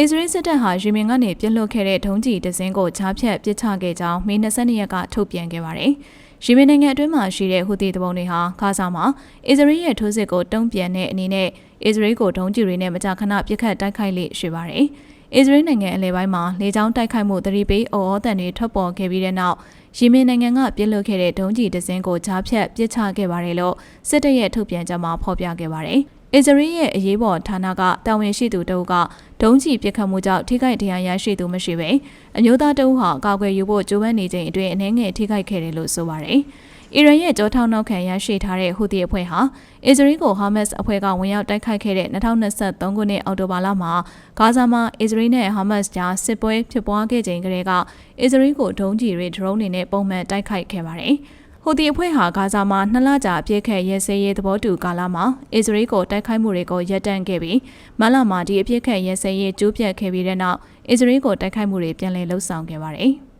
အစ္စရေးစစ်တပ်ဟာယီမင်ကနေပြစ်လွတ်ခဲ့တဲ့ဒုံးကျည်တစ်စင်းကိုချားဖြတ်ပစ်ချခဲ့ကြောင်းမေ22ရက်ကထုတ်ပြန်ခဲ့ပါတယ်။ယီမင်နိုင်ငံအတွင်းမှာရှိတဲ့ဟူသီတဘုံတွေဟာဂါဇာမှာအစ္စရေးရဲ့ထိုးစစ်ကိုတုံ့ပြန်တဲ့အနေနဲ့အစ္စရေးကိုဒုံးကျည်တွေနဲ့မကြာခဏပစ်ခတ်တိုက်ခိုက်လေ့ရှိပါတယ်။ အစ္စရေးနိုင်ငံအလဲပိုင်းမှာလေကြောင်းတိုက်ခိုက်မှုသတိပေးအော်အော်တန်တွေထွက်ပေါ်ခဲ့ပြီးတဲ့နောက်ယီမင်နိုင်ငံကပြစ်လွတ်ခဲ့တဲ့ဒုံးကျည်တစ်စင်းကိုချားဖြတ်ပစ်ချခဲ့ပါတယ်လို့စစ်တပ်ရဲ့ထုတ်ပြန်ချက်မှာဖော်ပြခဲ့ပါတယ်။အစ္စရေးရဲ့အရေးပေါ်ဌာနကတာဝန်ရှိသူတအုပ်ကဒုံးကျည်ပစ်ခတ်မှုကြောင့်ထိခိုက်ဒဏ်ရာရရှိသူမရှိပဲအမျိုးသားတအုပ်ဟာကာကွယ်ယူဖို့ကြိုးပမ်းနေချိန်အတွင်းအနေငယ်ထိခိုက်ခဲ့တယ်လို့ဆိုပါတယ်။ အီရန်ရဲ့ကြောထောက်နောက်ခံရရှိထားတဲ့ဟူသီအဖွဲ့ဟာအစ္စရေးကိုဟာမတ်စ်အဖွဲ့ကဝင်ရောက်တိုက်ခိုက်ခဲ့တဲ့2023ခုနှစ်အောက်တိုဘာလမှာဂါဇာမှာအစ္စရေးနဲ့ဟာမတ်စ်ကြားစစ်ပွဲဖြစ်ပွားခဲ့ချိန်ကတည်းကအစ္စရေးကိုဒုံးကျည်တွေဒရုန်းတွေနဲ့ပုံမှန်တိုက်ခိုက်ခဲ့ပါတယ်။ဟူသီအဖွဲ့ဟာဂါဇာမှာနှစ်လကြာအပြည့်ခက်ရဲစဲရေးသဘောတူကာလမှာအစ္စရေးကိုတိုက်ခိုက်မှုတွေကိုရပ်တန့်ခဲ့ပြီးမလမှာဒီအပြည့်ခက်ရဲစဲရေးကျိုးပြတ်ခဲ့ပြီးတဲ့နောက်အစ္စရေးကိုတိုက်ခိုက်မှုတွေပြန်လည်လှုပ်ဆောင်ခဲ့ပါတယ်။